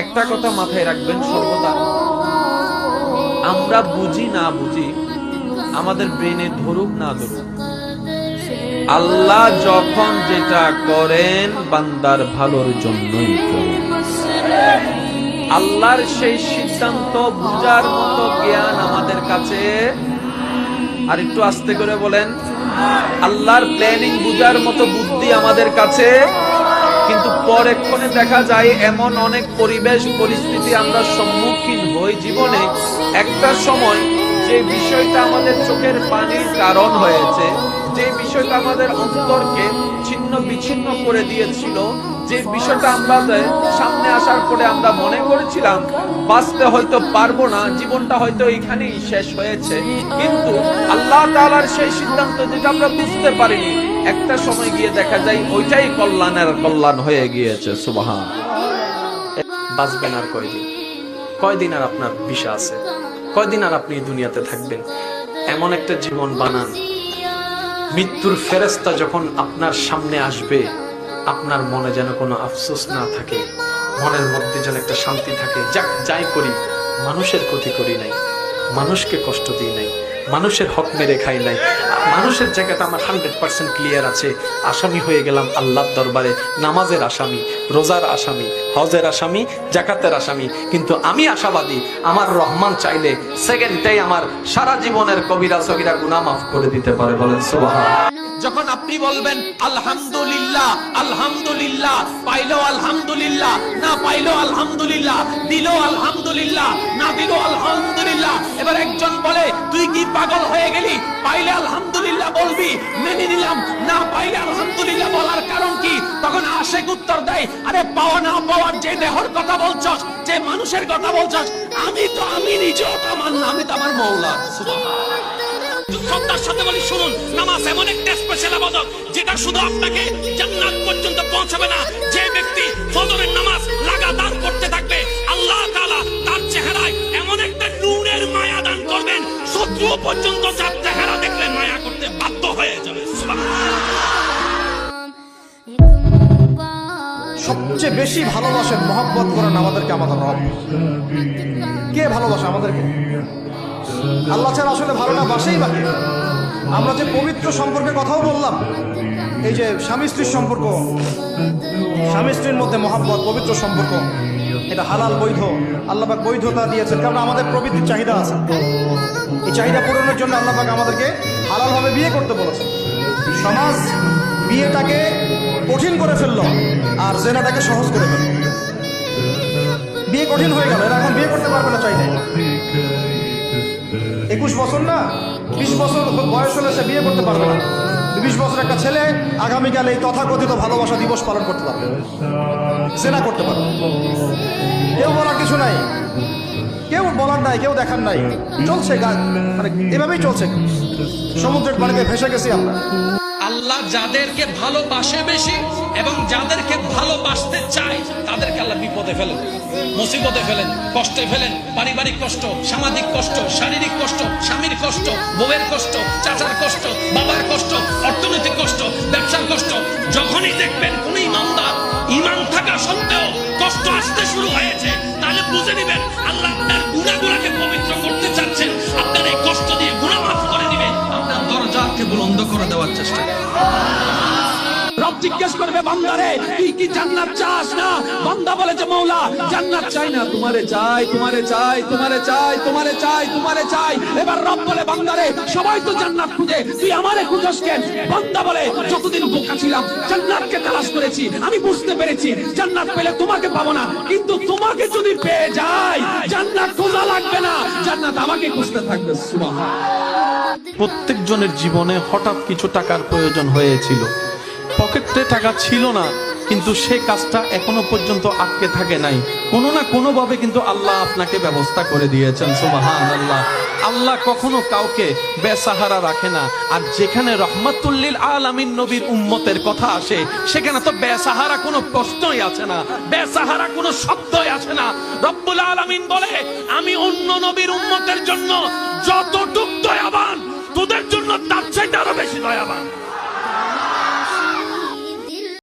একটা কথা মাথায় রাখবেন সর্বদা। আমরা বুঝি না বুঝি, আমাদের ব্রেনে ধরুক না ধরুক, আল্লাহ যখন যেটা করেন বান্দার ভালোর জন্যই আল্লাহর সেই সিদ্ধান্ত বুঝার মতো জ্ঞান আমাদের কাছে। আর একটু আস্তে করে বলেন, আল্লাহর প্ল্যানিং বুঝার মতো বুদ্ধি আমাদের কাছে। পরেক্ষণে দেখা যায়, এমন অনেক পরিবেশ পরিস্থিতি আমরা সম্মুখীন হই জীবনে। একটা সময় যে বিষয়টা আমাদের চোখের পানির কারণ হয়েছে, যে বিষয়টা আমাদের অন্তরকে ছিন্ন বিচ্ছিন্ন করে দিয়েছিল, যে বিষয়টা আমরা সামনে আসার পরে আমরা মনে করেছিলাম, বাঁচতে হয়তো পারব না, জীবনটা হয়তো এখানেই শেষ হয়েছে। কিন্তু আল্লাহ তাআলার সেই সিদ্ধান্ত যেটা আমরা বুঝতে পারিনি। একটা সময় গিয়ে দেখা যায় ওইটাই কল্যাণের কল্যাণ হয়ে গিয়েছে, সুবহান। বাঁচবেন আর কয়দিন? কয়দিন আর আপনার বিষা আছে? কয়দিন আর আপনি দুনিয়াতে থাকবেন? এমন একটা জীবন বানান। মৃত্যুর ফেরেস্তা যখন আপনার সামনে আসবে, আপনার মনে যেন কোনো আফসোস না থাকে। মনের মধ্যে যেন একটা শান্তি থাকে। যাক, যাই করি, মানুষের ক্ষতি করি নাই। মানুষকে কষ্ট দিই নাই। মানুষের হক মেরে খাই নাই। মানুষের জায়গাটা আমার হান্ড্রেড পার্সেন্ট ক্লিয়ার আছে। আসামি হয়ে গেলাম আল্লাহর দরবারে। নামাজের আসামি, রোজার আসামি, হজের আসামি, জাকাতের আসামি। কিন্তু আমি আশাবাদী, আমার রহমান চাইলে সেকেন্ডটাই আমার সারা জীবনের কবিরা সগিরা গুনাহ মাফ করে দিতে পারে। বলেন সুবহান। যখন আপনি বলবেন, আলহামদুলিল্লাহ আলহামদুলিল্লাহ পাইলো আলহামদুলিল্লাহ, না পাইলো আলহামদুলিল্লাহ দিলো আলহামদুলিল্লাহ, না দিলো আলহামদুলিল্লাহ, এবার একজন বলে, তুই কি পাগল হয়ে গেলি, পাইলে আলহামদুলিল্লাহ বলবি, মেনে নিলাম। না পাইলে আলহামদুলিল্লাহ বলার কারণ কি? তখন আশেক উত্তর দেয়, আরে পাওয়া না পাওয়ার যে দেহর কথা বলছস, যে মানুষের কথা বলছস, আমি তো, আমি নিজেও তো আমার আমি তো আমার মৌলা। শ্রদ্ধার সাথে বলি, শুনুন, নামাজ এমন একটা স্পেশাল আবাদত, যেটা শুধু আপনাকে জান্নাত পর্যন্ত পৌঁছাবে না, যে ব্যক্তি ফজরের নামাজ শত্রু পর্যন্ত যার চেহারা দেখলে মায়া করতে বাধ্য হয়ে যাবে। সবচেয়ে বেশি ভালোবাসেন মহব্বত করেন আমাদেরকে আমাদের রব। কে ভালোবাসে আমাদেরকে? আল্লাহ ছাড়া আসলে ভালো না বাসেই বাকি। আমরা যে পবিত্র সম্পর্কে কথাও বললাম এই যে স্বামী স্ত্রীর সম্পর্ক স্বামী স্ত্রীর মধ্যে মহাব্বত পবিত্র সম্পর্ক এটা হালাল বৈধ। আল্লাহবাক বৈধতা দিয়েছেন কারণ আমাদের প্রবৃত্তির চাহিদা আছে। এই চাহিদা পূরণের জন্য আল্লাহবাক আমাদেরকে হালালভাবে বিয়ে করতে বলেছেন। সমাজ বিয়েটাকে কঠিন করে ফেলল আর জেনাটাকে সহজ করে ফেলল। বিয়ে কঠিন হয়ে গেল, এরা এখন বিয়ে করতে পারবে না চাইলে। একুশ বছর না, বিশ বছর বয়স হলে সে বিয়ে করতে পারবে না। বিশ বছর একটা ছেলে, আগামীকাল এই তথাকথিত ভালোবাসা দিবস পালন করতে পারবে। সেনা করতে পারবে। নাই, কেউ দেখার নাই। চলছে গা- মানে এভাবেই চলছে। সমুদ্রের পানিতে ভেসে গেছি আমরা। আল্লাহ যাদেরকে ভালোবাসে বেশি এবং যাদেরকে ভালোবাসতে চায়, তাদেরকে আল্লাহ বিপদে ফেলেন, মুসিবতে ফেলেন, কষ্টে ফেলেন। পারিবারিক কষ্ট, সামাজিক কষ্ট, শারীরিক কষ্ট, স্বামীর কষ্ট, বউয়ের কষ্ট, চাচার কষ্ট, বাবার কষ্ট, অর্থনৈতিক কষ্ট, ব্যবসার কষ্ট, যখনই দেখবেন কোন ইমানদার বুলন্দ করে দেওয়ার চেষ্টা করেছি, আমি বুঝতে পেরেছি, জান্নাত পেলে তোমাকে পাবো না, কিন্তু তোমাকে যদি পেয়ে যাই, জান্নাত খোঁজা লাগবে না। জান্নাত আমাকে খুঁজতে থাকবে প্রত্যেকজনের জীবনে হঠাৎ কিছু টাকার প্রয়োজন হয়েছিল। পকেটে টাকা ছিল না, কিন্তু সে কাজটা এখনও পর্যন্ত আটকে থাকে নাই। কোনো না কোনো ভাবে কিন্তু আল্লাহ আপনাকে ব্যবস্থা করে দিয়েছেন সুবাহান আল্লাহ আল্লাহ কখনো কাউকে বেসাহারা রাখে না। আর যেখানে রহমাতুল্লিল আলামিন নবীর উম্মতের কথা আসে, সেখানে তো বেসাহারা কোনো প্রশ্নই আছে না, বেসাহারা কোনো শব্দই আছে না। রব্বুল আলামিন বলে, আমি অন্য নবীর উম্মতের জন্য যতটুক দয়াবান, তোদের জন্য তার চাইতে আরও বেশি দয়াবান।